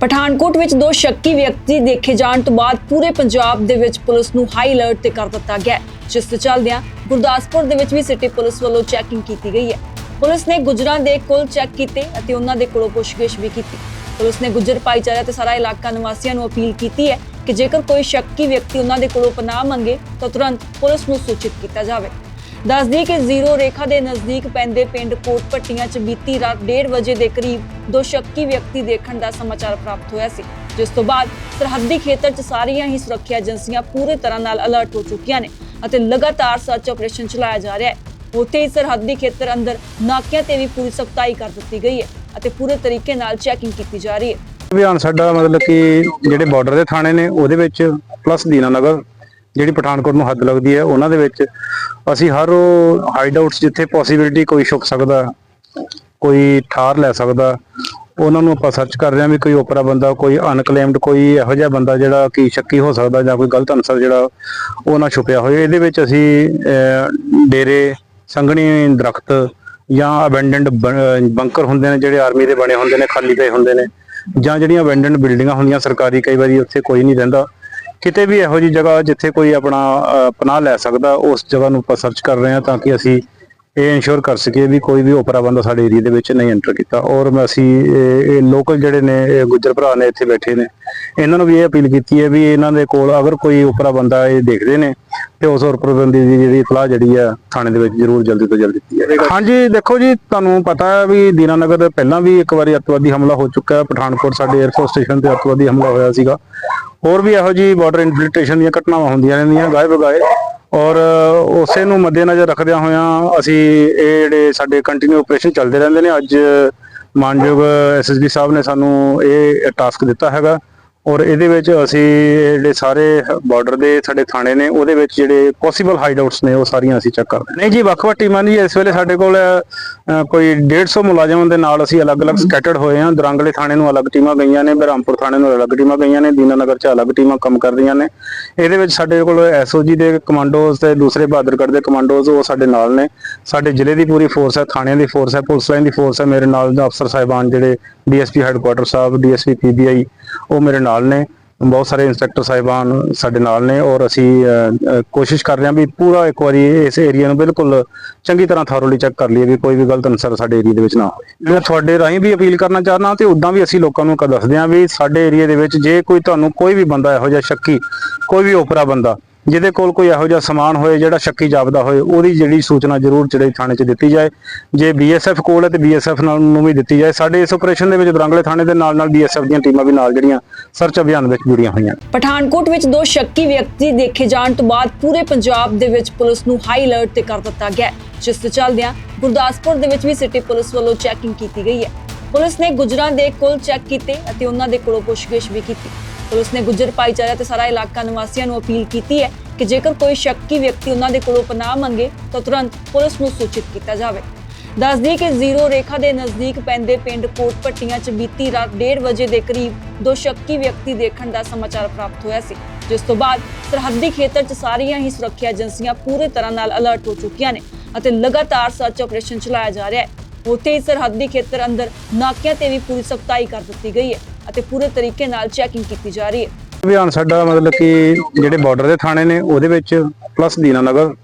ਪਠਾਨਕੋਟ ਵਿੱਚ ਦੋ ਸ਼ੱਕੀ ਵਿਅਕਤੀ ਦੇਖੇ ਜਾਣ ਤੋਂ ਬਾਅਦ ਪੂਰੇ ਪੰਜਾਬ ਦੇ ਵਿੱਚ ਪੁਲਿਸ ਨੂੰ ਹਾਈ ਅਲਰਟ ਤੇ ਕਰ ਦਿੱਤਾ ਗਿਆ ਜਿਸ ਦੇ ਚੱਲਦਿਆਂ ਗੁਰਦਾਸਪੁਰ ਦੇ ਵਿੱਚ ਵੀ ਸਿਟੀ ਪੁਲਿਸ ਵੱਲੋਂ ਚੈਕਿੰਗ ਕੀਤੀ ਗਈ ਹੈ। ਪੁਲਿਸ ਨੇ ਗੁਜਰਾਂ ਦੇ ਕੋਲ ਚੈੱਕ ਕੀਤੇ ਅਤੇ ਉਹਨਾਂ ਦੇ ਕੋਲੋਂ ਪੁੱਛਗਿੱਛ ਵੀ ਕੀਤੀ। ਪੁਲਿਸ ਨੇ ਗੁੱਜਰ ਭਾਈਚਾਰਾ ਤੇ ਸਾਰਾ ਇਲਾਕਾ ਨਿਵਾਸੀਆਂ ਨੂੰ ਅਪੀਲ ਕੀਤੀ ਹੈ ਕਿ ਜੇਕਰ ਕੋਈ ਸ਼ੱਕੀ ਵਿਅਕਤੀ ਉਹਨਾਂ ਦੇ ਕੋਲੋਂ ਪਨਾਹ ਮੰਗੇ ਤਾਂ ਤੁਰੰਤ ਪੁਲਿਸ ਨੂੰ ਸੂਚਿਤ ਕੀਤਾ ਜਾਵੇ। ਦੱਸਦੀ ਕਿ ਜ਼ੀਰੋ ਰੇਖਾ ਦੇ ਨਜ਼ਦੀਕ ਪੈਂਦੇ ਪਿੰਡ ਕੋਟ ਪੱਟੀਆਂ 'ਚ ਬੀਤੀ ਰਾਤ 1:30 ਵਜੇ ਦੇ ਕਰੀਬ ਦੋ ਸ਼ੱਕੀ ਵਿਅਕਤੀ ਦੇਖਣ ਦਾ ਸਮਾਚਾਰ ਪ੍ਰਾਪਤ ਹੋਇਆ ਸੀ, ਜਿਸ ਤੋਂ ਬਾਅਦ ਸਰਹੱਦੀ ਖੇਤਰ 'ਚ ਸਾਰੀਆਂ ਹੀ ਸੁਰੱਖਿਆ ਏਜੰਸੀਆਂ ਪੂਰੇ ਤਰ੍ਹਾਂ ਨਾਲ ਅਲਰਟ ਹੋ ਚੁੱਕੀਆਂ ਨੇ ਅਤੇ ਲਗਾਤਾਰ ਸਰਚ ਆਪਰੇਸ਼ਨ ਚਲਾਇਆ ਜਾ ਰਿਹਾ ਹੈ। ਉੱਥੇ ਹੀ ਸਰਹੱਦੀ ਖੇਤਰ ਅੰਦਰ ਨਾਕਿਆਂ ਤੇ ਵੀ ਪੂਰੀ ਸਖਤਾਈ ਕਰ ਦਿੱਤੀ ਗਈ ਹੈ ਅਤੇ ਪੂਰੇ ਤਰੀਕੇ ਨਾਲ ਚੈਕਿੰਗ ਕੀਤੀ ਜਾ ਰਹੀ ਹੈ। ਅਭਿਆਨ ਸਾਡਾ ਮਤਲਬ ਕਿ ਜਿਹੜੇ ਬਾਰਡਰ ਦੇ ਥਾਣੇ ਨੇ, ਉਹਦੇ ਵਿੱਚ ਪਲੱਸ ਦੀਨਾਨਗਰ ਜਿਹੜੀ ਪਠਾਨਕੋਟ ਨੂੰ ਹੱਦ ਲੱਗਦੀ ਹੈ, ਉਹਨਾਂ ਦੇ ਵਿੱਚ ਅਸੀਂ ਹਰ ਉਹ ਹਾਈਡ ਆਊਟਸ ਜਿੱਥੇ ਪੋਸਿਬਿਲਿਟੀ ਕੋਈ ਛੁਪ ਸਕਦਾ, ਕੋਈ ਠਾਰ ਲੈ ਸਕਦਾ, ਉਹਨਾਂ ਨੂੰ ਆਪਾਂ ਸਰਚ ਕਰ ਰਹੇ ਹਾਂ ਵੀ ਕੋਈ ਓਪਰਾ ਬੰਦਾ, ਕੋਈ ਅਨਕਲੇਮਡ ਕੋਈ ਇਹੋ ਜਿਹਾ ਬੰਦਾ ਜਿਹੜਾ ਕਿ ਸ਼ੱਕੀ ਹੋ ਸਕਦਾ ਜਾਂ ਕੋਈ ਗਲਤ ਅਨਸਰ ਜਿਹੜਾ ਉਹ ਨਾ ਛੁਪਿਆ ਹੋਏ ਇਹਦੇ ਵਿੱਚ ਅਸੀਂ ਡੇਰੇ, ਸੰਘਣੀ ਦਰਖਤ ਜਾਂ ਅਬੈਂਡਨਡ ਬੰਕਰ ਹੁੰਦੇ ਨੇ ਜਿਹੜੇ ਆਰਮੀ ਦੇ ਬਣੇ ਹੁੰਦੇ ਨੇ, ਖਾਲੀ ਪਏ ਹੁੰਦੇ ਨੇ ਜਾਂ ਜਿਹੜੀਆਂ ਅਬੈਂਡਨਡ ਬਿਲਡਿੰਗਾਂ ਹੁੰਦੀਆਂ ਸਰਕਾਰੀ ਕਈ ਵਾਰੀ ਉੱਥੇ ਕੋਈ ਨਹੀਂ ਰਹਿੰਦਾ। ਕਿਤੇ ਵੀ ਇਹੋ ਜੀ ਜਗ੍ਹਾ ਜਿੱਥੇ ਕੋਈ ਆਪਣਾ ਪਨਾਹ ਲੈ ਸਕਦਾ, ਉਸ ਜਗ੍ਹਾ ਨੂੰ ਆਪਾਂ ਸਰਚ ਕਰ ਰਹੇ ਹਾਂ ਤਾਂ ਕਿ ਅਸੀਂ ਇਹ ਇਨਸ਼ੋਰ ਕਰ ਸਕੀਏ ਵੀ ਕੋਈ ਵੀ ਓਪਰਾ ਬੰਦਾ ਸਾਡੇ ਏਰੀਆ ਦੇ ਵਿੱਚ ਨਹੀਂ ਐਂਟਰ ਕੀਤਾ। ਔਰ ਅਸੀਂ, ਇਹ ਲੋਕਲ ਜਿਹੜੇ ਨੇ ਗੁੱਜਰ ਭਰਾ ਨੇ ਇੱਥੇ ਬੈਠੇ ਨੇ, ਇਹਨਾਂ ਨੂੰ ਵੀ ਇਹ ਅਪੀਲ ਕੀਤੀ ਹੈ ਵੀ ਇਹਨਾਂ ਦੇ ਕੋਲ ਅਗਰ ਕੋਈ ਓਪਰਾ ਬੰਦਾ ਇਹ ਦੇਖਦੇ ਨੇ ਤੇ ਉਸ ਓਪਰਾ ਬੰਦੇ ਦੀ ਜਿਹੜੀ ਇਤਲਾਹ ਜਿਹੜੀ ਆ ਥਾਣੇ ਦੇ ਵਿੱਚ ਜ਼ਰੂਰ ਜਲਦੀ ਤੋਂ ਜਲਦੀ ਦਿੱਤੀ ਜਾਵੇ। ਹਾਂਜੀ, ਦੇਖੋ ਜੀ, ਤੁਹਾਨੂੰ ਪਤਾ ਹੈ ਵੀ ਦੀਨਾਨਗਰ ਪਹਿਲਾਂ ਵੀ ਇੱਕ ਵਾਰੀ ਅੱਤਵਾਦੀ ਹਮਲਾ ਹੋ ਚੁੱਕਾ ਹੈ। ਪਠਾਨਕੋਟ ਸਾਡੇ 에ਅਰਫੋਰਸ ਸਟੇਸ਼ਨ ਤੇ ਅੱਤਵਾਦੀ ਹਮਲਾ ਹੋਇਆ ਸੀਗਾ। ਹੋਰ ਵੀ ਇਹੋ ਜੀ ਬਾਰਡਰ ਇਨਫਿਲਟ੍ਰੇਸ਼ਨ ਦੀਆਂ ਘਟਨਾਵਾਂ ਹੁੰਦੀਆਂ ਰਹਿੰਦੀਆਂ ਗਾਏ ਬਗਾਏ ਔਰ ਉਸੇ ਨੂੰ ਮੱਦੇਨਜ਼ਰ ਰੱਖਦਿਆਂ ਹੋਇਆਂ ਅਸੀਂ ਇਹ ਜਿਹੜੇ ਸਾਡੇ ਕੰਟੀਨਿਊ ਆਪਰੇਸ਼ਨ ਚੱਲਦੇ ਰਹਿੰਦੇ ਨੇ। ਅੱਜ ਮਾਨਯੋਗ ਐਸਐਸਪੀ ਸਾਹਿਬ ਨੇ ਸਾਨੂੰ ਇਹ ਟਾਸਕ ਦਿੱਤਾ ਹੈਗਾ। ਔਰ ਇਹਦੇ ਵਿੱਚ ਅਸੀਂ ਜਿਹੜੇ ਸਾਰੇ ਬਾਰਡਰ ਦੇ ਸਾਡੇ ਥਾਣੇ ਨੇ ਉਹਦੇ ਵਿੱਚ ਜਿਹੜੇ ਪੋਸੀਬਲ ਹਾਈਡਆਊਟਸ ਨੇ ਉਹ ਸਾਰੀਆਂ ਅਸੀਂ ਚੈੱਕ ਕਰਦੇ। ਨਹੀਂ ਜੀ ਵੱਖ-ਵੱਖ ਟੀਮਾਂ ਦੀ ਇਸ ਵੇਲੇ ਸਾਡੇ ਕੋਲ ਕੋਈ 150 ਮੁਲਾਜ਼ਮਾਂ ਦੇ ਨਾਲ ਅਸੀਂ ਅਲੱਗ-ਅਲੱਗ ਸਕੈਟਰਡ ਹੋਏ ਹਾਂ। ਦਰਾਂਗਲੇ ਥਾਣੇ ਨੂੰ ਅਲੱਗ ਟੀਮਾਂ ਗਈਆਂ ਨੇ ਬਹਿਰਾਮਪੁਰ ਥਾਣੇ ਨੂੰ ਅਲੱਗ ਟੀਮਾਂ ਗਈਆਂ ਨੇ ਦੀਨਾਨਗਰ 'ਚ ਅਲੱਗ ਟੀਮਾਂ ਕੰਮ ਕਰ ਰਹੀਆਂ ਨੇ। ਇਹਦੇ ਵਿੱਚ ਸਾਡੇ ਕੋਲ ਐਸਓਜੀ ਦੇ ਕਮਾਂਡੋਜ਼ ਤੇ ਦੂਸਰੇ ਬਹਾਦਰਗੜ੍ਹ ਦੇ ਕਮਾਂਡੋਜ਼ ਉਹ ਸਾਡੇ ਨਾਲ ਨੇ। ਸਾਡੇ ਜ਼ਿਲ੍ਹੇ ਦੀ ਪੂਰੀ ਫੋਰਸ ਹੈ ਥਾਣਿਆਂ ਦੀ ਫੋਰਸ ਹੈ ਪੁਲਿਸ ਲਾਈਨ ਦੀ ਫੋਰਸ ਹੈ। ਮੇਰੇ ਨਾਲ ਦੇ ਅਫਸਰ ਸਾਹਿਬਾਨ ਜਿਹੜੇ ਡੀਐਸਪੀ ਹੈੱਡਕੁਆਟਰ ਸਾਹਿਬ ਡੀਐਸਪੀ ਪੀਬੀਆਈ ਉਹ ਮੇਰੇ ਨਾਲ ਨੇ। ਬਹੁਤ ਸਾਰੇ ਇੰਸਪੈਕਟਰ ਸਾਹਿਬਾਨ ਸਾਡੇ ਨਾਲ ਨੇ ਔਰ ਅਸੀਂ ਅ, ਕੋਸ਼ਿਸ਼ ਕਰ ਰਹੇ ਹਾਂ ਵੀ ਪੂਰਾ ਇੱਕ ਵਾਰੀ ਇਸ ਏਰੀਆ ਨੂੰ ਬਿਲਕੁਲ ਚੰਗੀ ਤਰ੍ਹਾਂ ਥਾਰੋਲੀ ਚੈੱਕ ਕਰ ਲਈਏ ਵੀ ਕੋਈ ਵੀ ਗਲਤ ਅਨਸਰ ਸਾਡੇ ਏਰੀਆ ਦੇ ਵਿੱਚ ਨਾ ਹੋਵੇ। ਮੈਂ ਤੁਹਾਡੇ ਰਾਹੀਂ ਵੀ ਅਪੀਲ ਕਰਨਾ ਚਾਹਨਾ ਤੇ ਉਦਾਂ ਵੀ ਅਸੀਂ ਲੋਕਾਂ ਨੂੰ ਕ ਦੱਸਦੇ ਹਾਂ ਵੀ ਸਾਡੇ ਏਰੀਆ ਦੇ ਵਿੱਚ ਜੇ ਕੋਈ ਤੁਹਾਨੂੰ ਕੋਈ ਵੀ ਬੰਦਾ ਇਹੋ ਜਿਹਾ ਸ਼ੱਕੀ ਕੋਈ ਵੀ ਓਪਰਾ ਬੰਦਾ ਜਿਹਦੇ ਕੋਲ ਕੋਈ ਇਹੋ ਜਿਹਾ ਸਮਾਨ ਹੋਏ ਜਿਹੜਾ ਸ਼ੱਕੀ ਜਾਪਦਾ ਹੋਏ, ਉਹਦੀ ਜਿਹੜੀ ਸੂਚਨਾ ਜ਼ਰੂਰ ਚੜਈ ਥਾਣੇ 'ਚ ਦਿੱਤੀ ਜਾਏ। ਜੇ ਬੀਐਸਐਫ ਕੋਲ ਹੈ ਤੇ ਬੀਐਸਐਫ ਨੂੰ ਵੀ ਦਿੱਤੀ ਜਾਏ। ਸਾਡੇ ਇਸ ਆਪਰੇਸ਼ਨ ਦੇ ਵਿੱਚ ਦਰਾਂਗਲੇ ਥਾਣੇ ਦੇ ਨਾਲ ਨਾਲ ਬੀਐਸਐਫ ਦੀਆਂ ਟੀਮਾਂ ਵੀ ਨਾਲ ਜਿਹੜੀਆਂ ਸਰਚ ਅਭਿਆਨ ਵਿੱਚ ਜੁੜੀਆਂ ਹੋਈਆਂ। ਪਠਾਨਕੋਟ ਵਿੱਚ ਦੋ ਸ਼ੱਕੀ ਵਿਅਕਤੀ ਦੇਖੇ ਜਾਣ ਤੋਂ ਬਾਅਦ ਪੂਰੇ ਪੰਜਾਬ ਦੇ ਵਿੱਚ ਪੁਲਿਸ ਨੂੰ ਹਾਈ ਅਲਰਟ ਤੇ ਕਰ ਦਿੱਤਾ ਗਿਆ ਜਿਸ ਦੇ ਚੱਲਦਿਆਂ ਗੁਰਦਾਸਪੁਰ ਦੇ ਵਿੱਚ ਵੀ ਸਿਟੀ ਪੁਲਿਸ ਵੱਲੋਂ ਚੈਕਿੰਗ ਕੀਤੀ ਗਈ ਹੈ। ਪੁਲਿਸ ਨੇ ਗੁਜਰਾਂ ਦੇ ਕੋਲ ਚੈੱਕ ਕੀਤੇ ਅਤੇ ਉਹਨਾਂ ਦੇ ਕੋਲੋਂ ਪੁੱਛਗਿੱਛ ਵੀ ਕੀਤੀ। ਪੁਲਿਸ ਨੇ ਗੁੱਜਰ ਭਾਈਚਾਰਾ ਤੇ ਸਾਰਾ ਇਲਾਕਾ ਨਿਵਾਸੀਆਂ ਨੂੰ ਅਪੀਲ ਕੀਤੀ ਹੈ ਕਿ ਜੇਕਰ ਕੋਈ ਸ਼ੱਕੀ ਵਿਅਕਤੀ ਉਹਨਾਂ ਦੇ ਕੋਲੋਂ ਪਨਾਹ ਮੰਗੇ ਤਾਂ ਤੁਰੰਤ ਪੁਲਿਸ ਨੂੰ ਸੂਚਿਤ ਕੀਤਾ ਜਾਵੇ। ਦੱਸਦੀ ਕਿ ਜ਼ੀਰੋ ਰੇਖਾ ਦੇ ਨਜ਼ਦੀਕ ਪੈਂਦੇ ਪਿੰਡ ਕੋਟ ਪੱਟੀਆਂ 'ਚ ਬੀਤੀ ਰਾਤ 1:30 ਵਜੇ ਦੇ ਕਰੀਬ ਦੋ ਸ਼ੱਕੀ ਵਿਅਕਤੀ ਦੇਖਣ ਦਾ ਸਮਾਚਾਰ ਪ੍ਰਾਪਤ ਹੋਇਆ ਸੀ, ਜਿਸ ਤੋਂ ਬਾਅਦ ਸਰਹੱਦੀ ਖੇਤਰ 'ਚ ਸਾਰੀਆਂ ਹੀ ਸੁਰੱਖਿਆ ਏਜੰਸੀਆਂ ਪੂਰੇ ਤਰ੍ਹਾਂ ਨਾਲ ਅਲਰਟ ਹੋ ਚੁੱਕੀਆਂ ਨੇ ਅਤੇ ਲਗਾਤਾਰ ਸਰਚ ਆਪਰੇਸ਼ਨ ਚਲਾਇਆ ਜਾ ਰਿਹਾ ਹੈ। ਉੱਥੇ ਹੀ ਸਰਹੱਦੀ ਖੇਤਰ ਅੰਦਰ ਨਾਕਿਆਂ ਤੇ ਵੀ ਪੂਰੀ ਸਖਤਾਈ ਕਰ ਦਿੱਤੀ ਗਈ ਹੈ। ਅਤੇ ਪੂਰੇ ਤਰੀਕੇ ਨਾਲ ਚੈਕਿੰਗ ਕੀਤੀ ਜਾ ਰਹੀ ਹੈ। ਅਭਿਆਨ ਸਾਡਾ ਮਤਲਬ ਕਿ ਜਿਹੜੇ ਬਾਰਡਰ ਦੇ ਥਾਣੇ ਨੇ ਉਹਦੇ ਵਿੱਚ ਪਲੱਸ ਦੀਨਾਨਗਰ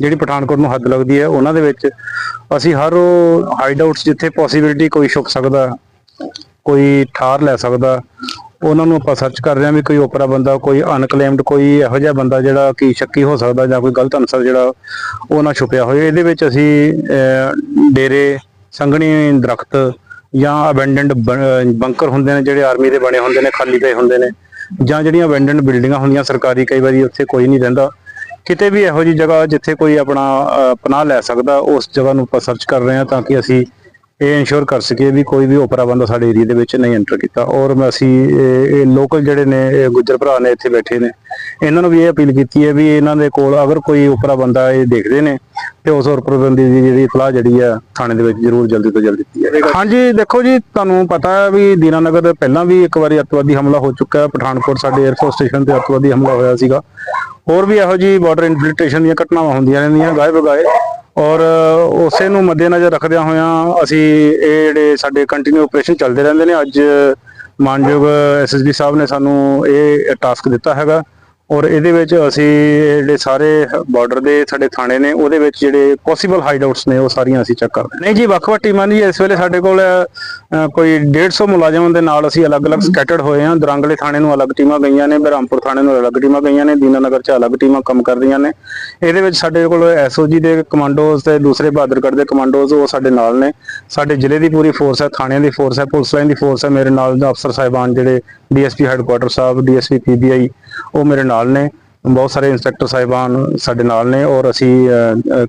ਜਿਹੜੀ ਪਠਾਨਕੋਟ ਨੂੰ ਹੱਦ ਲੱਗਦੀ ਹੈ ਉਹਨਾਂ ਦੇ ਵਿੱਚ ਅਸੀਂ ਹਰ ਹਾਈਡ ਆਊਟਸ ਜਿੱਥੇ ਪੋਸਿਬਿਲਿਟੀ ਕੋਈ ਛੁਪ ਸਕਦਾ ਕੋਈ ਠਾਰ ਲੈ ਸਕਦਾ ਉਹਨਾਂ ਨੂੰ ਆਪਾਂ ਸਰਚ ਕਰ ਰਹੇ ਹਾਂ ਵੀ ਕੋਈ ਓਪਰਾ ਬੰਦਾ ਕੋਈ ਅਨਕਲੇਮਡ ਕੋਈ ਇਹੋ ਜਿਹਾ ਬੰਦਾ ਜਿਹੜਾ ਕਿ ਸ਼ੱਕੀ ਹੋ ਸਕਦਾ ਜਾਂ ਕੋਈ ਗਲਤ ਅਨਸਰ ਜਿਹੜਾ ਉਹ ਨਾ ਛੁਪਿਆ ਹੋਏ ਇਹਦੇ ਵਿੱਚ ਅਸੀਂ ਅਹ, ਡੇਰੇ ਸੰਘਣੀ ਦਰਖਤ ਜਾਂ ਅਬੈਂਡਨਡ ਬੰਕਰ ਹੁੰਦੇ ਨੇ ਜਿਹੜੇ ਆਰਮੀ ਦੇ ਬਣੇ ਹੁੰਦੇ ਨੇ, ਖਾਲੀ ਪਏ ਹੁੰਦੇ ਨੇ, ਜਾਂ ਜਿਹੜੀਆਂ ਅਬੈਂਡਨਡ ਬਿਲਡਿੰਗਾਂ ਹੁੰਦੀਆਂ ਸਰਕਾਰੀ, ਕਈ ਵਾਰੀ ਉੱਥੇ ਕੋਈ ਨਹੀਂ ਰਹਿੰਦਾ। ਕਿਤੇ ਵੀ ਇਹੋ ਜੀ ਜਗ੍ਹਾ ਜਿੱਥੇ ਕੋਈ ਆਪਣਾ ਪਨਾਹ ਲੈ ਸਕਦਾ, ਉਸ ਜਗ੍ਹਾ ਨੂੰ ਆਪਾਂ ਸਰਚ ਕਰ ਰਹੇ ਹਾਂ ਤਾਂ ਕਿ ਅਸੀਂ ਇਹ ਇਨਸ਼ੋਰ ਕਰ ਸਕੀਏ ਵੀ ਕੋਈ ਵੀ ਓਪਰਾ ਬੰਦਾ ਸਾਡੇ ਏਰੀਆ ਦੇ ਵਿੱਚ ਨਹੀਂ ਐਂਟਰ ਕੀਤਾ। ਔਰ ਅਸੀਂ, ਇਹ ਲੋਕਲ ਜਿਹੜੇ ਨੇ ਗੁੱਜਰ ਭਰਾ ਨੇ ਇੱਥੇ ਬੈਠੇ ਨੇ, ਇਹਨਾਂ ਨੂੰ ਵੀ ਇਹ ਅਪੀਲ ਕੀਤੀ ਹੈ ਵੀ ਇਹਨਾਂ ਦੇ ਕੋਲ ਅਗਰ ਕੋਈ ਓਪਰਾ ਬੰਦਾ ਇਹ ਦੇਖਦੇ ਨੇ ਤੇ ਉਸ ਓਪਰਾ ਬੰਦੇ ਦੀ ਜਿਹੜੀ ਇਤਲਾਹ ਜਿਹੜੀ ਆ, ਥਾਣੇ ਦੇ ਵਿੱਚ ਜ਼ਰੂਰ ਜਲਦੀ ਤੋਂ ਜਲਦੀ ਦਿੱਤੀ ਹੈ ਹਾਂਜੀ, ਦੇਖੋ ਜੀ, ਤੁਹਾਨੂੰ ਪਤਾ ਹੈ ਵੀ ਦੀਨਾਨਗਰ ਪਹਿਲਾਂ ਵੀ ਇੱਕ ਵਾਰੀ ਅੱਤਵਾਦੀ ਹਮਲਾ ਹੋ ਚੁੱਕਾ ਹੈ। ਪਠਾਨਕੋਟ ਸਾਡੇ 에ਅਰਫੋਰਸ ਸਟੇਸ਼ਨ ਤੇ ਅੱਤਵਾਦੀ ਹਮਲਾ ਹੋਇਆ ਸੀਗਾ। ਹੋਰ ਵੀ ਇਹੋ ਜੀ ਬਾਰਡਰ ਇਨਫਿਲਟ੍ਰੇਸ਼ਨ ਦੀਆਂ ਘਟਨਾਵਾਂ ਹੁੰਦੀਆਂ ਰਹਿੰਦੀਆਂ ਗਾਏ ਬਗਾਏ ਔਰ ਉਸੇ ਨੂੰ ਮੱਦੇਨਜ਼ਰ ਰੱਖਦਿਆਂ ਹੋਇਆਂ ਅਸੀਂ ਇਹ ਜਿਹੜੇ ਸਾਡੇ ਕੰਟੀਨਿਊ ਆਪਰੇਸ਼ਨ ਚੱਲਦੇ ਰਹਿੰਦੇ ਨੇ। ਅੱਜ ਮਾਨਯੋਗ ਐਸਐਸਡੀ ਸਾਹਿਬ ਨੇ ਸਾਨੂੰ ਇਹ ਟਾਸਕ ਦਿੱਤਾ ਹੈਗਾ। ਔਰ ਇਹਦੇ ਵਿੱਚ ਅਸੀਂ ਜਿਹੜੇ ਸਾਰੇ ਬਾਰਡਰ ਦੇ ਸਾਡੇ ਥਾਣੇ ਨੇ ਉਹਦੇ ਵਿੱਚ ਜਿਹੜੇ ਪੋਸੀਬਲ ਹਾਈਡਆਊਟਸ ਨੇ ਉਹ ਸਾਰੀਆਂ ਅਸੀਂ ਚੈੱਕ ਕਰਦੇ। ਨਹੀਂ ਜੀ ਵੱਖ-ਵੱਖ ਟੀਮਾਂ ਨਹੀਂ ਇਸ ਵੇਲੇ ਸਾਡੇ ਕੋਲ ਕੋਈ 150 ਮੁਲਾਜ਼ਮਾਂ ਦੇ ਨਾਲ ਅਸੀਂ ਅਲੱਗ-ਅਲੱਗ ਸਕੈਟਰਡ ਹੋਏ ਹਾਂ। ਦਰਾਂਗਲੇ ਥਾਣੇ ਨੂੰ ਅਲੱਗ ਟੀਮਾਂ ਗਈਆਂ ਨੇ ਬਹਿਰਾਮਪੁਰ ਥਾਣੇ ਨੂੰ ਅਲੱਗ ਟੀਮਾਂ ਗਈਆਂ ਨੇ ਦੀਨਾਨਗਰ 'ਚ ਅਲੱਗ ਟੀਮਾਂ ਕੰਮ ਕਰ ਰਹੀਆਂ ਨੇ। ਇਹਦੇ ਵਿੱਚ ਸਾਡੇ ਕੋਲ ਐਸਓਜੀ ਦੇ ਕਮਾਂਡੋਜ਼ ਤੇ ਦੂਸਰੇ ਬਹਾਦਰਗੜ੍ਹ ਦੇ ਕਮਾਂਡੋਜ਼ ਉਹ ਸਾਡੇ ਨਾਲ ਨੇ। ਸਾਡੇ ਜ਼ਿਲ੍ਹੇ ਦੀ ਪੂਰੀ ਫੋਰਸ ਹੈ ਥਾਣਿਆਂ ਦੀ ਫੋਰਸ ਹੈ ਪੁਲਿਸ ਲਾਈਨ ਦੀ ਫੋਰਸ ਹੈ। ਮੇਰੇ ਨਾਲ ਦੇ ਅਫਸਰ ਸਾਹਿਬਾਨ ਜਿਹੜੇ ਡੀਐਸਪੀ ਹੈੱਡਕੁਆਟਰ ਸਾਹਿਬ ਡੀਐਸਪੀ ਪੀਬੀਆਈ ਉਹ ਮੇਰੇ ਨਾਲ ਨੇ, ਬਹੁਤ ਸਾਰੇ ਇੰਸਪੈਕਟਰ ਸਾਹਿਬਾਨ ਸਾਡੇ ਨਾਲ ਨੇ ਔਰ ਅਸੀਂ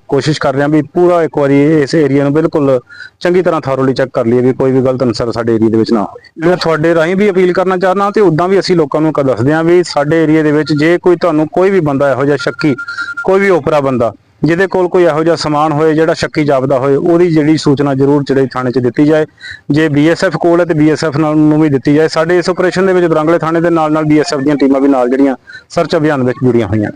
ਕੋਸ਼ਿਸ਼ ਕਰ ਰਹੇ ਹਾਂ ਵੀ ਪੂਰਾ ਇੱਕ ਵਾਰੀ ਇਸ ਏਰੀਆ ਨੂੰ ਬਿਲਕੁਲ ਚੰਗੀ ਤਰ੍ਹਾਂ ਥਾਰੋਲੀ ਚੈੱਕ ਕਰ ਲਈਏ ਵੀ ਕੋਈ ਵੀ ਗਲਤ ਅਨਸਰ ਸਾਡੇ ਏਰੀਆ ਦੇ ਵਿੱਚ ਨਾ ਹੋਵੇ। ਮੈਂ ਤੁਹਾਡੇ ਰਾਹੀਂ ਵੀ ਅਪੀਲ ਕਰਨਾ ਚਾਹਨਾ ਤੇ ਉਦਾਂ ਵੀ ਅਸੀਂ ਲੋਕਾਂ ਨੂੰ ਦੱਸਦੇ ਹਾਂ ਵੀ ਸਾਡੇ ਏਰੀਆ ਦੇ ਵਿੱਚ ਜੇ ਕੋਈ ਤੁਹਾਨੂੰ ਕੋਈ ਵੀ ਬੰਦਾ ਇਹੋ ਜਿਹਾ ਸ਼ੱਕੀ, ਕੋਈ ਵੀ ਓਪਰਾ ਬੰਦਾ ਜਿਹਦੇ ਕੋਲ ਕੋਈ ਇਹੋ ਜਿਹਾ ਸਮਾਨ ਹੋਏ ਜਿਹੜਾ ਸ਼ੱਕੀ ਜਾਪਦਾ ਹੋਏ, ਉਹਦੀ ਜਿਹੜੀ ਸੂਚਨਾ ਜ਼ਰੂਰ ਜਿਹੜੇ ਥਾਣੇ 'ਚ ਦਿੱਤੀ ਜਾਏ। ਜੇ ਬੀਐਸਐਫ ਕੋਲ ਹੈ ਤੇ ਬੀਐਸਐਫ ਨਾਲ ਨੂੰ ਵੀ ਦਿੱਤੀ ਜਾਏ। ਸਾਡੇ ਇਸ ਆਪਰੇਸ਼ਨ ਦੇ ਵਿੱਚ ਦਰੰਗਲੇ ਥਾਣੇ ਦੇ ਨਾਲ ਨਾਲ ਬੀਐਸਐਫ ਦੀਆਂ ਟੀਮਾਂ ਵੀ ਨਾਲ ਜਿਹੜੀਆਂ ਸਰਚ ਅਭਿਆਨ ਵਿੱਚ ਜੁੜੀਆਂ ਹੋਈਆਂ।